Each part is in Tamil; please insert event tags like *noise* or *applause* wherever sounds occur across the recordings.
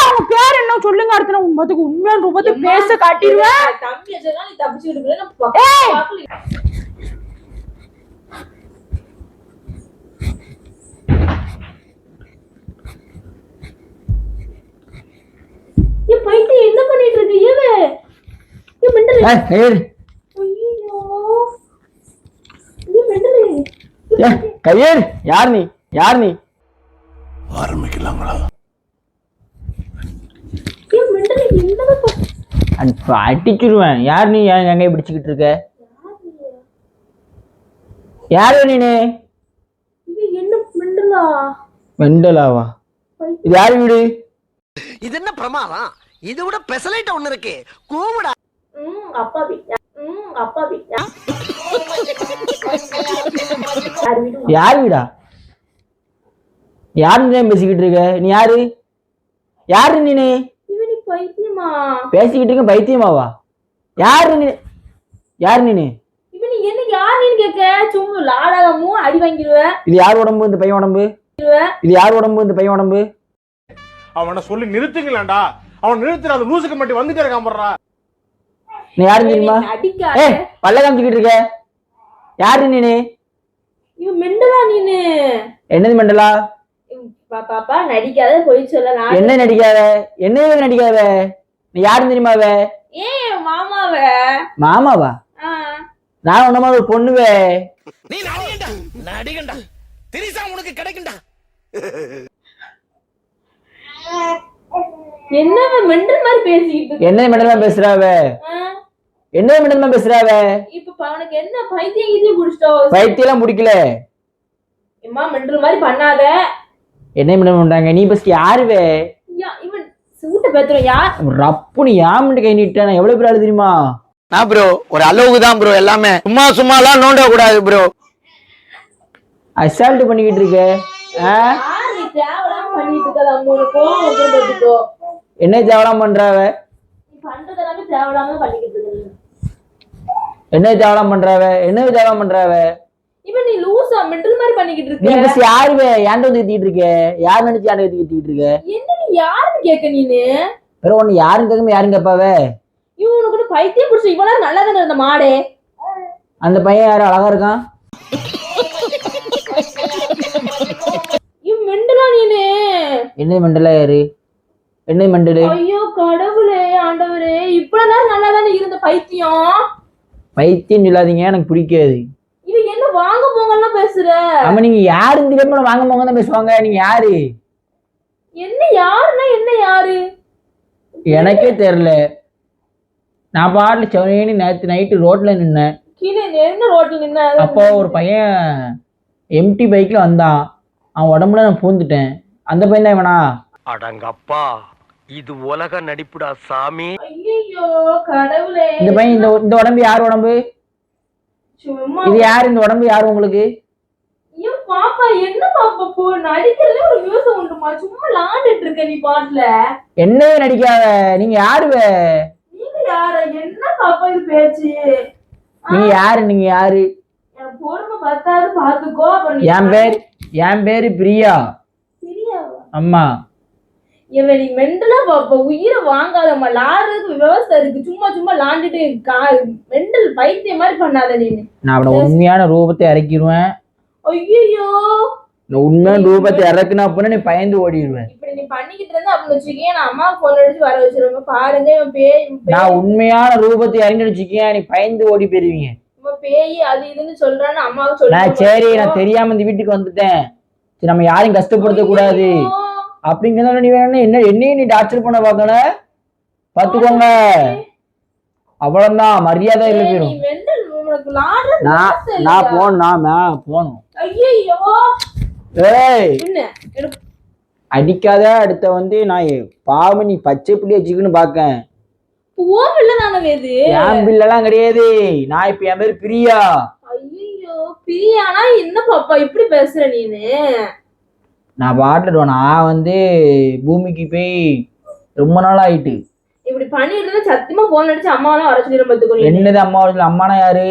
அவங்க பேர் என்ன? சொல்லுங்க அடுத்த நான் உண்மத்துக்கு உண்மையான ரூபத்தை பேச காட்டிடுவேன். என்ன பண்ணிட்டு இருக்கு? ஏவே! கையேறு. யார் நீ? யார் நீ? ஏய் மெண்டல் என்னடா ப- அடி- அடிச்சிடுவேன் யார் நீ? என் எங்க பிடிச்சிக்கிட்டு இருக்க? யாரு நீனு? இது என்ன மெண்டலா? வெண்டலாவா இது யார் வீடு? இது என்ன பிரமாதம்? இது விட பெசலைட் ஒண்ணு இருக்கு. கூவுடா. யார் வீடு? யார் வீடா? யார் நீ பேசிக்கிட்டு இருக்க? நீ யாரு? யாரு நீனு? பைத்தியமா? பேசிக்கிட்டு இருக்க பைத்தியமாவா? யாரு நீ? யார் நீனு? இவன் நீ என்ன யாருன்னு கேட்க? சும்மா லாடாகமும் அடி வாங்கிடுவேன் இது யார் உடம்பு? இந்த பையன் உடம்பு? இது யார் உடம்பு? இந்த பையன் உடம்பு? அவனை சொல்லி நிறுத்துங்களேன்டா அவன் நிறுத்துற அந்த லூசுக்கு மட்டும் வந்துட்டே இருக்கான் போடுறா நீ யாரு தெரியுமா? ஏய் பல்ல காமிச்சுக்கிட்டு இருக்க. யாரு நீனு? இவன் மெண்டலா நீனு. என்னது மண்டலா? பாப்பா நடிக்காத பொய் சொல்ல நான் என்ன நடிக்காத? என்ன நடிக்காத? நீ யாரு தெரியுமாவ? ஏ மாமாவ? மாமாவா? ஆ. நான் உன்னமா ஒரு பொண்ணுவே. நீ நடிகண்டா? நடிகண்டா? திரிசா உனக்கு கிடைக்கும்டா என்ன மெண்டல் மாதிரி இருக்க? என்ன மெண்டலா பேசுறாவ. என்ன மெண்டலா பேசுறாவ? இப்ப அவனுக்கு என்ன பைத்தியம் கீத்தியம் குடிச்சிட்டோ பைத்தியெல்லாம் முடிக்கல எம்மா மெண்டல் மாதிரி பண்ணாத. என்ன மெண்டல் பண்றாங்க? நீ பஸ்ட் யாருவே சூட்ட பேத்துறோம் யார்? ரப்புனு யாமண்டு கை நீட்டா நான் எவ்வளவு பேர் தெரியுமா? நான் ப்ரோ ஒரு அளவுக்கு தான் ப்ரோ எல்லாமே. சும்மா சும்மாலாம் நோண்ட கூடாது ப்ரோ அசால்ட் பண்ணிக்கிட்டு இருக்க. என்ன தேவலாம் பண்றாவ? எல்லாமே என்ன தேவலாம் பண்றாவ? என்ன தேவலாம் பண்றாவ? இவன் நீ லூசா மெண்டல் மாதிரி பண்ணிக்கிட்டு நீ இருக்க பஸ் யாருவே ஏன்ட வந்து கத்திட்டு இருக்க? யார் நினைச்சு யாண்ட வந்து கத்திட்டு இருக்க? என்ன நீ யாருன்னு கேட்க நீனு? வேற ஒண்ணு யாரும் கேட்காம யாரும் கேட்பாவ? இவன் உனக்கு ஒண்ணு பைத்தியம் பிடிச்ச இவ்வளவு நல்லா தானே இருந்த மாடே? அந்த பையன் யாரு? அழகா இருக்கான்? இவன் மெண்டலா நீனு? என்ன மெண்டலா யாரு? என்ன மெண்டலு? ஐயோ கடவுளே ஆண்டவரே இவ்வளவு நேரம் நல்லா தானே இருந்த பைத்தியம்? பைத்தியம் சொல்லாதீங்க எனக்கு பிடிக்காது. என்ன வாங்க போங்கலாம் பேசுற. ஆமா நீங்க யாருன்னு தெரியாம வாங்க போங்க தான் பேசுவாங்க. நீங்க யாரு? என்ன யாருன்னா என்ன யாரு? எனக்கே தெரியல. நான் பாட்டுல செவனேன்னு நேற்று நைட்டு ரோட்ல நின்னேன். கீழே என்ன ரோட்ல நின்ன? அப்போ ஒரு பையன் எம்டி பைக்ல வந்தான். அவன் உடம்புல நான் பூந்துட்டேன். அந்த பையன் தான் இவனா? அடங்கப்பா இது உலக நடிப்புடா சாமி. ஐயோ கடவுளே. இந்த பையன் இந்த இந்த உடம்பு யார் உடம்பு? இது யார் இந்த உடம்பு? யார் உங்களுக்கு? பாப்பா என்ன பாப்பா போ? நடிக்கிறதே ஒரு உண்டுமா சும்மா விளாண்டுட்டு இருக்க நீ பாட்டுல. என்னவே நடிக்காத. நீங்க யாருவே? நீங்க யார? என்ன பாப்பா இது பேச்சு? நீங்க யாரு? நீங்க யாரு? பொறுமை பத்தாது பாத்துக்கோ நீ என் பேர். என் பேரு பிரியா. சரியாவா அம்மா. இவன் நீ மெண்டலா பாப்பா உயிரை வாங்காதம்மா. லாடுறதுக்கு விவசாயம் இருக்கு. சும்மா சும்மா லாண்டுட்டு கா மெண்டல் பைத்தியம் மாதிரி பண்ணாத நீ நான் அவட உண்மையான ரூபத்தை இறக்கிடுவேன் ஐயோ இந்த உண்மையான ரூபத்தை இறக்குனா அப்படின்னா நீ பயந்து ஓடிடுவேன். இப்படி நீ பண்ணிக்கிட்டு இருந்தா அப்படின்னு வச்சுக்கேன் நான் அம்மா போன் அடிச்சு வர வச்சிருவேன். பாருங்க இவன் பேய் நான் உண்மையான ரூபத்தை இறங்கி வச்சுக்கேன் நீ பயந்து ஓடி போயிருவீங்க. பேய் அது இதுன்னு சொல்றான்னு அம்மாவுக்கு நான் சொல்லி சரி நான் தெரியாம இந்த வீட்டுக்கு வந்துட்டேன். நம்ம யாரையும் கஷ்டப்படுத்த கூடாது. அப்படிங்கிறதால நீ வேணா என்ன? என்னையும் நீ டார்ச்சர் பண்ண பார்க்கல? பாத்துக்கோங்க அவ்வளவுதான். மரியாதை இல்லை லாடுறது நான் நான்? போகணும் நான் போகணும். ஏய். அடிக்காத அடுத்த வந்து நான் பாவம் நீ பச்சை புள்ளி வச்சுக்கன்னு என் பிள்ளெல்லாம் கிடையாது. நான் இப்ப என் பேர் பிரியா. ஐயோ பிரியானா என்ன பாப்பா? இப்படி பேசுற நீனு? நான் பாட்டுட்டு நான் வந்து பூமிக்கு போய் ரொம்ப நாள் ஆயிட்டு. இப்படி பண்ணிட்டு சத்தியமா போன் அடிச்சு அம்மாவெல்லாம் வர சொல்லிடும் பாத்துக்கோ. நீ என்னது அம்மா வீட்டுல அம்மானா யாரு?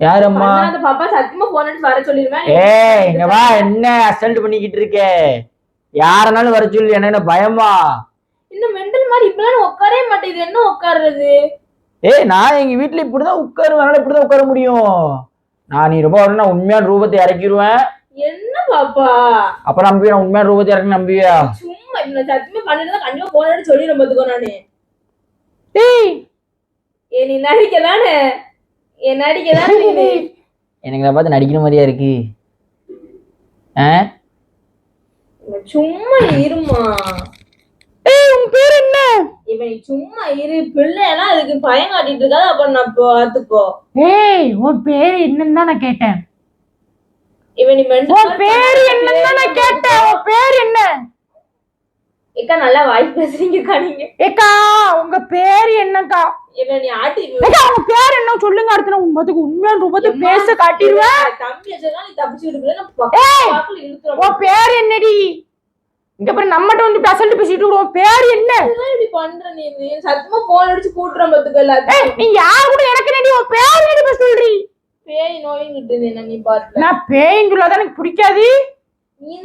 யாரு அம்மா? பண்ணாத பாப்பா சத்தியமா போன் அடிச்சு வர சொல்லிடுவேன் ஏய் இங்க வா என்ன அசல்ட் பண்ணிக்கிட்டு இருக்க? யாரனாலும் வர சொல்லி என்ன பயமா? இன்னும் மெண்டல் மாதிரி இப்பெல்லாம் உட்காரவே மாட்டேங்குது என்ன உட்காருறது? ஏய் நான் எங்க வீட்டுல இப்படிதான் உட்காருவேன். அதனால இப்படிதான் உட்கார முடியும். நான் நீ ரொம்ப உண்மையான ரூபத்தை இறக்கிடுவேன் என்ன பாப்பா. அப்ப நம்பி நான் உண்மையான ரூபத்தை இறக்கி நம்பியா? சும்மா இப்ப நான் சத்தியமா பண்ணிட்டு கண்டிப்பா போனேன்னு சொல்லி நம்ம பாத்துக்கோ நானு. டேய் ஏ நீ நடிக்க தானே என் நடிக்க தானே நீ எனக்கு பார்த்து நடிக்கிற மாதிரியா இருக்கு. ஆ? சும்மா இருமா. ஏய் உன் பேர் என்ன? இவன் நீ சும்மா இரு. பிள்ளையெல்லாம் அதுக்கு பயம் காட்டிட்டு இருக்காது. அப்ப நான் பாத்துக்கோ ஏய் உன் பேர் என்னன்னு தான் நான் கேட்டேன். இவன் நீ பேர் என்னன்னு கேட்டேன். உன் பேர் என்ன? ஏக்கா நல்லா வாய்ஸ் பேசுறீங்கக்கா நீங்க. ஏக்கா உங்க பேர் என்னக்கா? இவன் நீ ஆட்டி ஏக்கா உங்க பேர் என்ன? சொல்லுங்க அடுத்த நான் உண்மைக்கு உண்மையான ரூபத்தை பேச காட்டிடுவேன். தம்பி நீ நான் பக்கத்துல இழுத்துறேன் உன் பேர் என்னடி? இங்க நம்மகிட்ட வந்து பேசல்ட்டு பேசிட்டு இருக்கோம். பேர் என்ன? என்ன இப்படி பண்ற நீ நீ சத்தமா போன் அடிச்சு கூட்டுறேன் பாத்துக்க ஏய் எல்லாத்தையும் நீ யார் கூட எனக்கு நடி உன் பேர் என்னடி பேச சொல்றி? பேய் நோயிங்கிட்டு என்ன நீ பாட்டுல நான் எனக்கு பிடிக்காது.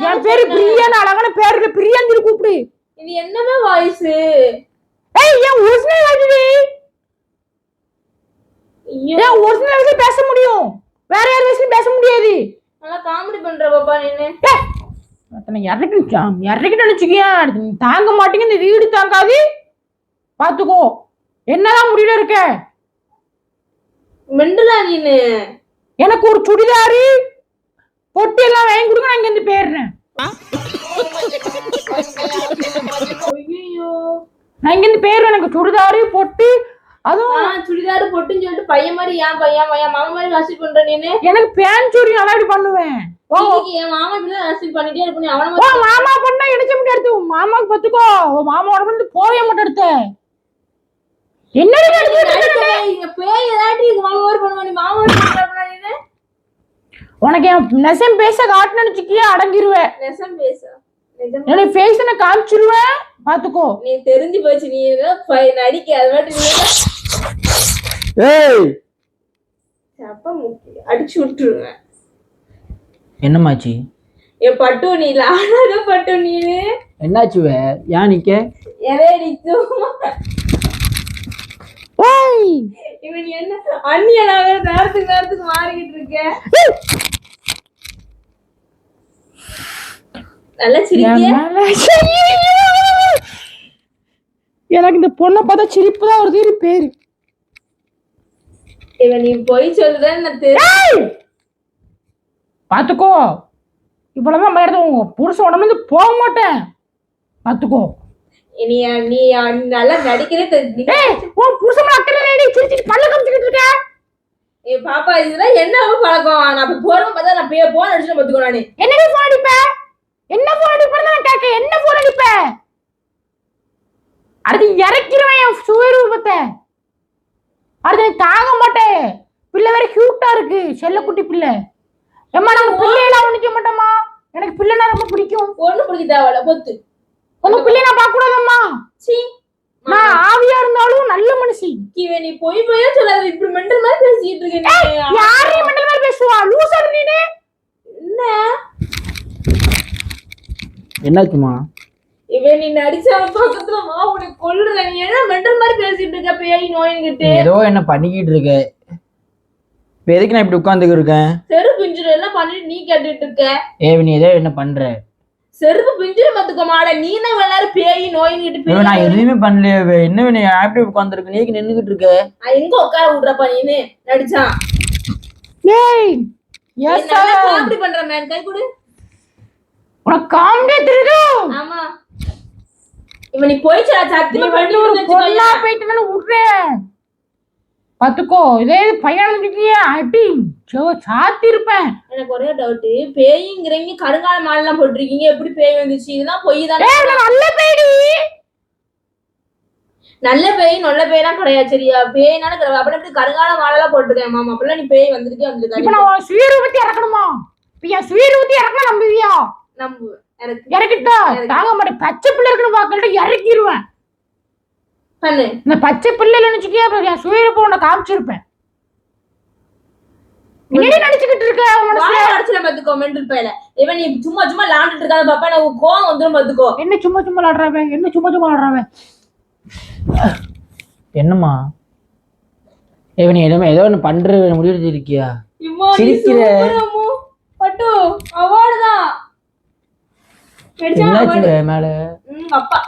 என் பேரு பிரியான்னு அழகான பேர் இல்ல பிரியான்னு சொல்லி கூப்பிடு. இது என்னமே வாய்ஸ்? ஏய் ஏன் ஒரிஜினல் வாய்ஸ்டி ஏன் ஒரிஜினல் வாய்ஸ்ல பேச முடியும். வேற யார் வாய்ஸ்லயும் பேச முடியாது. நல்லா காமெடி பண்ற பாப்பா நீனு அத்தனை இறக்கிட்டான் இறக்கிட்டு வச்சுக்கியா தாங்க மாட்டேங்க இந்த வீடு தாங்காது. பாத்துக்கோ என்னதான் முடியல இருக்க? மெண்டலா நீனு எனக்கு ஒரு சுடிதாரு பொட்டி எல்லாம் வாங்கி கொடுங்க நான் இங்க போயிடுறேன். நான் இங்க போயிடுறேன் எனக்கு சுடிதாரு பொட்டு அதுவும் சுடிதார் போட்டுன்னு சொல்லிட்டு பையன் மாதிரி ஏன் பையன் பையன் மாமா மாதிரி ரசிட் பண்ற நீனு? எனக்கு பேன் சூரி நல்லா இப்படி பண்ணுவேன். என் மாமா இப்படி ரசிட் பண்ணிட்டே இருப்ப நீ அவன மாமா பண்ணா இணைச்ச முடியாது உன் மாமாக்கு பத்துக்கோ மாமாவோட வந்து போவே மாட்டேன் எடுத்த. உனக்கு என் நெசம் பேச காட்டுன்னு வச்சுக்கியா அடங்கிருவேன் நெசம் பேச. நிஜம் என்னுடைய ஃபேஸ் நான் காமிச்சிருவேன் பாத்துக்கோ. நீ தெரிஞ்சு போச்சு நீ நடிக்க அது நீ ஏய்! அப்ப அடிச்சு விட்டுருவேன். என்னமாச்சு என் பட்டு நீ லாடாத பட்டு நீனு என்னாச்சு வே? ஏன் நிக்க? நீ ஏய் இவன் நீ என்ன அந்நியனாக நேரத்துக்கு நேரத்துக்கு மாறிக்கிட்டு இருக்க? நல்லா சிரிக்கிய என் மேல எனக்கு இந்த பொண்ணை பார்த்தா சிரிப்பு தான் வருது. இரு பேரு. இவன் நீ பொய் தெரி ஏய்! பாத்துக்கோ. இவ்வளவுதான் பயந்து உங்க புருஷன் உடம்பு போக மாட்டேன். பாத்துக்கோ. நீ நீ நல்லா நடிக்கிறே உன் புருஷன் அக்கறை நேடி சிரிச்சிட்டு பல்ல காமிச்சிட்டு இருக்க? ஏ பாப்பா இதெல்லாம் என்ன பழக்கம்? நான் அப்ப பார்த்தா நான் போய் போன் அடிச்சு பாத்துக்கோ நானு. என்னடி போன் அடிப்ப? என்ன போன் அடிப்பேன்னு நான் கேட்க என்ன போன் அடிப்ப? அடுத்து இறக்கிடுவேன் என் சுயரூபத்தை அடுத்து நீ தாங்க மாட்டேன். பிள்ளை வேற கியூட்டா இருக்கு. செல்லக்குட்டி பிள்ளை. ஏம்மா நாங்க பிள்ளையெல்லாம் ஒண்ணிக்க மாட்டோமா எனக்கு பிள்ளைனா ரொம்ப பிடிக்கும். ஒண்ணு பிடிக்க தேவையில்ல பொத்து. உங்க பிள்ளை நான் பார்க்க கூடாதம்மா சீ. நான் ஆவியா இருந்தாலும் நல்ல மனுஷி. இவன் நீ பொய் பொய்யா சொல்லாத. இப்படி மெண்டல் மாதிரி பேசிட்டு இருக்க நீ. யாரையும் மண்டல மாதிரி பேசுவா? லூசர் நீனு. என்ன? என்னாச்சுமா இவன் நீ நடிச்ச பக்கத்துல வா உனக்கு கொல்லுற நீ என்ன மெண்டல் மாதிரி பேசிட்டு இருக்க பேய் நோயின்கிட்டு? ஏதோ என்ன பண்ணிக்கிட்டு இருக்க? இப்ப எதுக்கு நான் இப்படி உட்காந்துக்கு இருக்கேன்? செருப்பு பிஞ்சிரு எல்லாம் பண்ணிட்டு நீ கேட்டுட்டு இருக்க. ஏ நீ ஏதோ என்ன பண்ற? செருப்பு பிஞ்சிரு பாத்துக்க மாட நீ தான் எல்லாரும் பேய் நோயின்கிட்டு ஐயோ, நான் பேய். எதுவுமே பண்ணலையே. என்ன நீ எப்படி உட்காந்துருக்கு நீக்கு நின்னுகிட்டு இருக்க? எங்க உட்கார விடுறப்பா நீனு? நடிச்சான். ஏய் எஸ் காமெடி பண்ற மேன் கை கொடு. உனக்கு காமெடியே தெரியுது ஆமா. இவன் நீ போயிச்சா நீ சத்தியமா பண்ணி ஒரு பொண்ணா போயிட்டு விடுறேன். பாத்துக்கோ இதே பையன் இருக்கியா அடி. சோ சாத்தி இருப்பேன் எனக்கு ஒரே டவுட் பேய்ங்கிறீங்க கருங்கால மாலெல்லாம் போட்டிருக்கீங்க எப்படி பேய் வந்துச்சு? இதெல்லாம் பொய் தானே. நல்ல பேடி நல்ல பேய் நல்ல பேய்லாம் கிடையாது சரியா? பேய்னால அப்படி எப்படி கருங்கால மாலெல்லாம் போட்டிருக்கேன் மாமா? அப்படிலாம் நீ பேய் வந்துருக்கே இப்ப வந்துருக்காரு நான் சுயரூபத்தை இறக்கணுமா? இப்ப என் சுயரூபத்தை இறக்க நம்புவியா? நம்பு. எனக்கு இறக்கிட்டா? தாங்க மாட்டேன். பச்சை பிள்ளை இருக்குன்னு பாக்கல இறக்கிடுவேன் இந்த பச்சை பிள்ளை நினைச்சுக்கியா அப்புறம் என் சுயரூபம் உன்னை காமிச்சிருப்பேன். என்னடி நடிச்சுக்கிட்டு இருக்க? உன் வாய மனசுல அடைச்சல பாத்துக்கோ மெண்டல் பையல. இவன் நீ சும்மா சும்மா லாண்டுட்டு இருக்காத பாப்பா எனக்கு கோவம் வந்துரும் பாத்துக்கோ. என்ன சும்மா சும்மா விளாடுறாவ என்ன சும்மா சும்மா விளாடுறாவ என்னம்மா? நீ எதுவுமே ஏதோ ஒன்று பண்ற முடிவு இருக்கியா? சிரிக்கிற. பட்டு அவார்டு தான். மேல? அப்பா.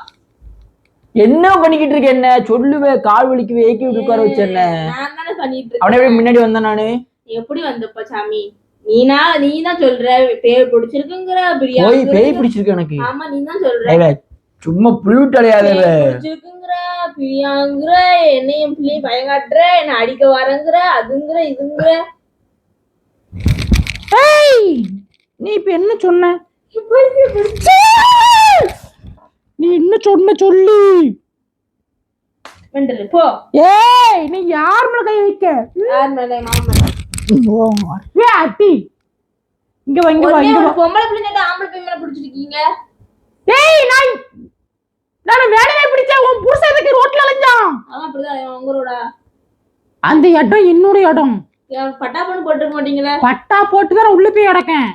என்ன பண்ணிக்கிட்டு இருக்க என்ன? சொல்லுவே கால் வலிக்கு ஏக்கி விட்டு உட்கார வச்ச என்ன? நான் அவனை முன்னாடி வந்தேன் நானு? எப்படி வந்தப்ப சாமி? நீனா நீ தான் சொல்ற பேய் பிடிச்சிருக்குங்கிற பிரியா போய் பிடிச்சிருக்கு எனக்கு. ஆமா நீ தான் சொல்ற சும்மா புழுவிட்டு அலையாதவ பேய் பிடிச்சிருக்குங்கிற பிரியாங்கிற என்னையும் பிள்ளையும் பயங்காட்டுற என்ன அடிக்க வரங்கிற அதுங்கிற இதுங்கிற. நீ இப்ப என்ன சொன்ன! நீ என்ன சொன்ன சொல்லு? போ. ஏய் நீ யார் மேல கை வைக்க? யார் மேல மாமா அட்டி. இங்க வா இங்க வா ஒரே இங்க ஒரு வா. பொம்பளை பிள்ளைங்க ஆம்பளை பையன் மேல பிடிச்சிருக்கீங்க. ஏய் நான் நான் வேலையை பிடிச்ச உன் புருஷன் எதுக்கு ரோட்ல அலைஞ்சான்? அவன் அப்படிதான் உங்களோட. அந்த இடம் என்னோட இடம். பட்டா பண்ணு போட்டுருக்க மாட்டீங்களா? பட்டா போட்டு தான் உள்ள போய் கிடக்கேன்.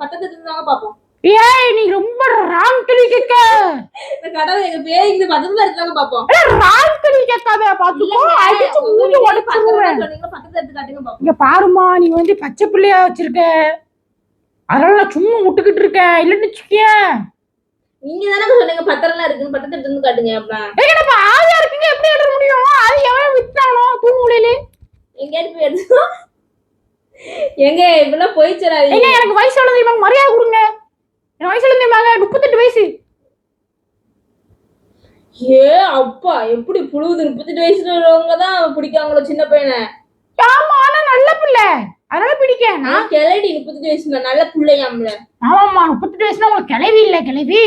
பத்தத்தை இருந்தாங்க பாப்போம் ஏய் நீ ரொம்ப ராங் கேள்வி கேட்க இந்த கடவுள் எங்க பேய் இந்த பத்தத்துல இருந்தாங்க பாப்போம். ராங் கேள்வி கேட்காத பாத்துக்கோ. அடிச்சு மூஞ்சி உடைச்சிருவேன். சொன்னீங்க பத்தத்தை எடுத்து காட்டுங்க பாப்போம். இங்க பாருமா நீ வந்து பச்சை பிள்ளையா வச்சிருக்க. அதனால நான் சும்மா விட்டுக்கிட்டு இருக்கேன். இல்லன்னு வச்சுக்கேன் நீங்க தானே சொன்னீங்க பத்திரம் இருக்குன்னு. பத்தத்தை எடுத்து வந்து காட்டுங்க அப்படின்னா ஏங்க நம்ம ஆவியா இருக்குங்க எப்படி எடுக்க முடியும்? அது எவன் வித்தானோ தூங்குலையிலே எங்கேயாவது போய் எடுத்து எங்க இப்பெல்லாம் போய் சொல்லாதீங்க ஏங்க எனக்கு வயசு எவ்வளவு மரியாதை கொடுங்க. எனக்கு வயசு எவ்வளவு தெரியுமாங்க முப்பத்தெட்டு வயசு. ஏ அப்பா எப்படி புழுவுது முப்பத்தெட்டு வயசுல உள்ளவங்க தான் பிடிக்காங்களோ சின்ன பையனை. ஆமா ஆனா நல்ல பிள்ளை. அதனால பிடிக்க நான் கிளடி முப்பத்தெட்டு வயசுல நல்ல பிள்ளையாம்ல ஆமாம்மா முப்பத்தெட்டு வயசுல உங்களுக்கு கிளவி இல்ல கிளவி.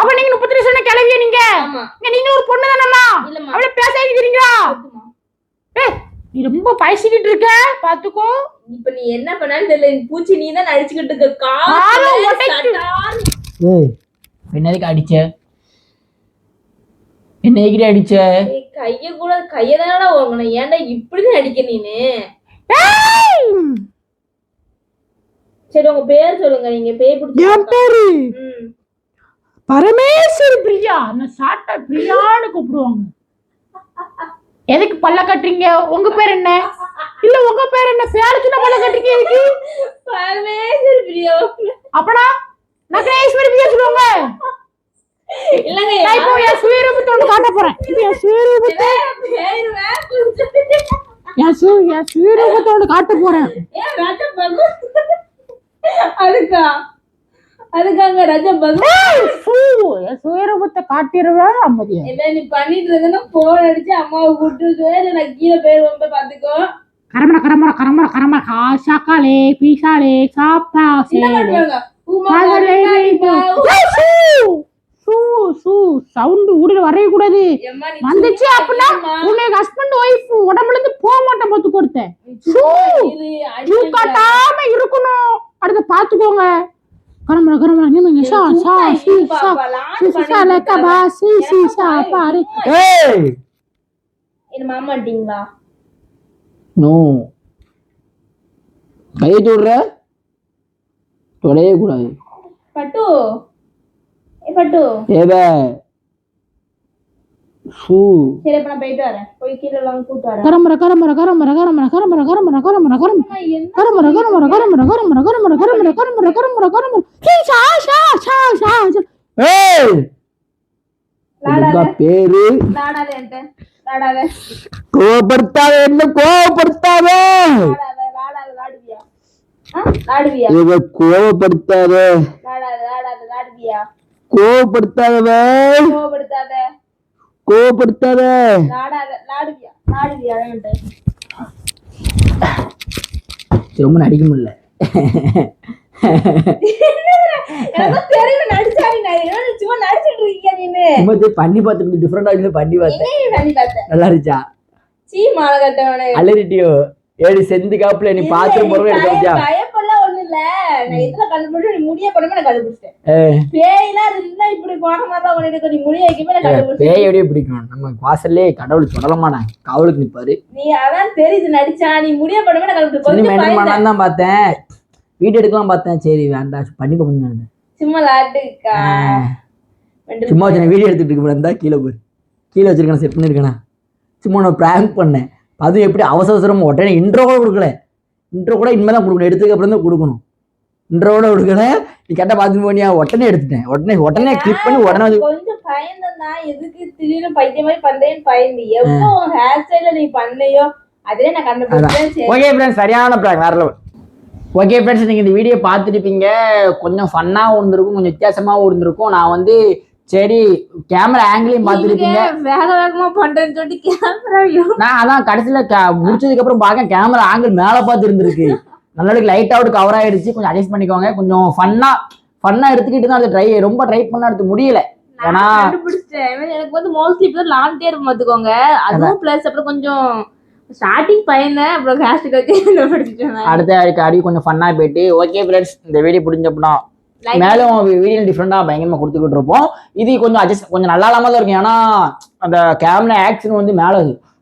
அப்ப நீங்க முப்பத்தி வயசு கிளவியா நீங்க? நீங்க ஒரு பொண்ணு தானம்மா. அவளை பேச இருக்கிறீங்களா. ஏய் நீ ரொம்ப பேசிக்கிட்டு இருக்க பாத்துக்கோ. இப்ப நீ என்ன பண்ணாலும் தெரியல பூச்சி நீ தான் நடிச்சுக்கிட்டு இருக்க. ஏய் என்னதுக்கு அடிச்ச. என்ன எகிரி அடிச்ச கைய கூட கைய தானடா வாங்கணும் ஏன்டா இப்படிதான் அடிக்க நீனு! சரி உங்க பேர் சொல்லுங்க. நீங்க பேய் பிடிச்சி என் பேரு. பரமேஸ்வரி பிரியா. நான் சாட்டா பிரியான்னு கூப்பிடுவாங்க. எதுக்கு பல்ல கட்டுறீங்க? உங்க பேர் என்ன? இல்ல உங்க பேர் என்ன? பேர் சொன்ன பல்ல கட்டுறீங்க எதுக்கு பரமேஸ்வரி பிரியா. அப்பனா நகரேஸ்வரி பிரியா சொல்லுவாங்க. இல்லங்க நான் இப்போ என் சுயரூபத்தை ஒன்று காட்ட போறேன். இப்போ என் சுயரூபத்தை என் சு என் சுயரூபத்தை ஒன்று காட்ட போறேன். அதுக்கா? அதுக்காங்க ராஜா பகு ஏய், சு, என் சுயரூபத்தை காட்டிடுவேன் அம்மதியா என்ன நீ பண்ணிட்டு இருந்தேன்னா போன் அடிச்சு அம்மாவை கூப்பிட்டு நான் கீழே பேர் வந்து பாத்துக்கோ கரமர கரமர கரமர கரமர சாக்காலே பீசாலே சாப்பா சவுண்ட் ஊடுல வரைய கூடாது வந்துச்சு அப்படின்னா. உன்னை ஹஸ்பண்ட் ஒய்ஃப் உடம்புல இருந்து போக மாட்டேன் பார்த்து கொடுத்தேன். காட்டாம இருக்கணும். அடுத்து பாத்துக்கோங்க கரமர கரமர நீங்க சா சா சி சா. சி சி சா லக்க பா சி சி சா பாரு. ஏய்! என்ன மாமாட்டீங்களா நோ கையை தொடுற தொடவே கூடாது பட்டு ஏ பட்டு ஏவ சூ சரி அப்ப நான் போயிட்டு வரேன் போய் கீழே எல்லாம் கூட்டு வரேன் கரமர கரமர கரமர கரமர கரமர கரமர கரமர கரமர கரமர கரமர கரமர கரமர கரமர கரமர கரமர கரமர கரமர சி சா சா சா சா சா. ஏய் பேரு நாடாத கோபப்படுத்தாத என்ன கோபப்படுத்தாத இவ கோபப்படுத்தாத கோபப்படுத்தாதவ கோபப்படுத்தாத ரொம்ப நடிக்க முடியல. நான். நீனு? பண்ணி பார்த்துட்டு டிஃப்ரெண்டா பண்ணி பார்த்தேன். நல்லா இருந்துச்சா? சீ மாலை கட்டவனே. அலறிட்டியோ? ஏடி செந்து காப்புல நீ பாத்துட்டு போறவே எடுத்து பயப்படலாம் ஒண்ணு இல்ல. நான் எதுல கண்டுபிடிச்சு நீ முடிய பண்ணவே நான் கண்டுபிடிச்சிட்டேன். ஏய், பேய்லாம் இருந்தா இப்படி மாதிரி தான் பண்ணிட்டு நீ முடிய வைக்கவே நான் கண்டுபிடிச்சேன் பேய் எப்படியே பிடிக்கும் நம்ம வாசல்லே கடவுள் தொடலமாட்டான் காவலுக்கு நிப்பாரு. நீ அதான் தெரியுது நடிச்சா. நீ முடிய பண்ணவே நான் கண்டுபிடிச்சேன் கொஞ்சம் தான் பார்த்தேன். வீடியோ எடுக்கலாம் பார்த்தேன். சரி வேண்டாம் பண்ணி போங்க சும்மா லாட்டுக்கா சும்மா வச்சு வீடியோ எடுத்துட்டு இருக்க இருந்தா கீழே போய் கீழே வச்சிருக்கேன் செட் பண்ணிருக்கேனா சும்மா நான் ப்ராங்க் பண்ணேன். அதுவும் எப்படி அவசர அவசரமா உடனே இன்ட்ரோ கூட கொடுக்கல. இன்ட்ரோ கூட இனிமேல் தான் கொடுக்கணும். எடுத்ததுக்கு அப்புறம் தான் கொடுக்கணும். இன்ட்ரோ கூட கொடுக்கல. நீ கேட்டால் பார்த்து போனியா? உடனே எடுத்துட்டேன். உடனே உடனே கிளிக் பண்ணி உடனே கொஞ்சம் பயந்தா எதுக்கு திடீர்னு பைத்திய மாதிரி பண்றேன்னு பயந்து உன் ஹேர் ஸ்டைல நீ பண்ணையோ அதே நான் கண்டுபிடிச்சேன் ஓகே ஃப்ரெண்ட்ஸ் சரியான ப்ராங்க் வேற லெவல் ஓகே ஃப்ரெண்ட்ஸ் நீங்கள் இந்த வீடியோ பார்த்துருப்பீங்க. கொஞ்சம் ஃபன்னாகவும் இருந்திருக்கும் கொஞ்சம் வித்தியாசமாகவும் இருந்திருக்கும் நான் வந்து சரி கேமரா ஆங்கிளையும் பார்த்துருப்பீங்க. நீங்க வேக வேகமா பண்றேன்னு சொல்லிட்டு கேமரா நான் அதான் கடைசியில் முடிச்சதுக்கு அப்புறம் பார்க்க கேமரா ஆங்கிள் மேலே பார்த்து இருந்திருக்கு நல்லதுக்கு லைட் அவுட் கவர் ஆயிடுச்சு. கொஞ்சம் அட்ஜஸ்ட் பண்ணிக்கோங்க. கொஞ்சம் ஃபன்னா ஃபன்னா எடுத்துக்கிட்டு தான் அது ட்ரை ரொம்ப ட்ரை பண்ண எடுத்து முடியல. ஏன்னா எனக்கு வந்து மோஸ்ட்லி இப்போ லாங் டேர் பார்த்துக்கோங்க அதுவும் பிளஸ் அப்புறம் கொஞ்சம் ஸ்டார்டிங் பயந்தேன் அப்புறம் ஹேஷ்டாக் வச்சு அடுத்த அடிக்கு அடி கொஞ்சம் ஃபன்னாக போயிட்டு ஓகே ஃப்ரெண்ட்ஸ் இந்த வீடியோ பிடிச்சப்பனா Like- மேலும் வீடியோ டிஃப்ரெண்டாக பயங்கரமாக கொடுத்துக்கிட்டு இருப்போம். இது கொஞ்சம் அட்ஜஸ்ட் கொஞ்சம் நல்லா இல்லாம தான் இருக்கும். ஏன்னா அந்த கேமரா ஆக்ஷன் வந்து மேலே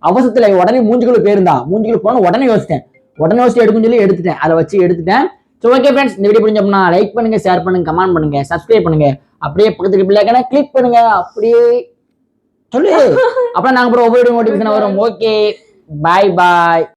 அவசரத்தில் உடனே மூஞ்சிக்குள்ள போயிருந்தா மூஞ்சிக்குள்ள போன உடனே யோசித்தேன். உடனே யோசிச்சு எடுக்குன்னு சொல்லி எடுத்துட்டேன். அதை வச்சு எடுத்துட்டேன். ஸோ ஓகே ஃப்ரெண்ட்ஸ் இந்த வீடியோ பிடிச்சப்பனா லைக் பண்ணுங்க ஷேர் பண்ணுங்க கமெண்ட் பண்ணுங்க சப்ஸ்கிரைப் பண்ணுங்க. அப்படியே பக்கத்துக்கு பிள்ளைக்கான கிளிக் பண்ணுங்க. அப்படியே சொல்லு. *laughs* அப்புறம் நாங்கள் அப்புறம் ஒவ்வொரு நோட்டிஃபிகேஷன் வரும். ஓகே பாய் பாய்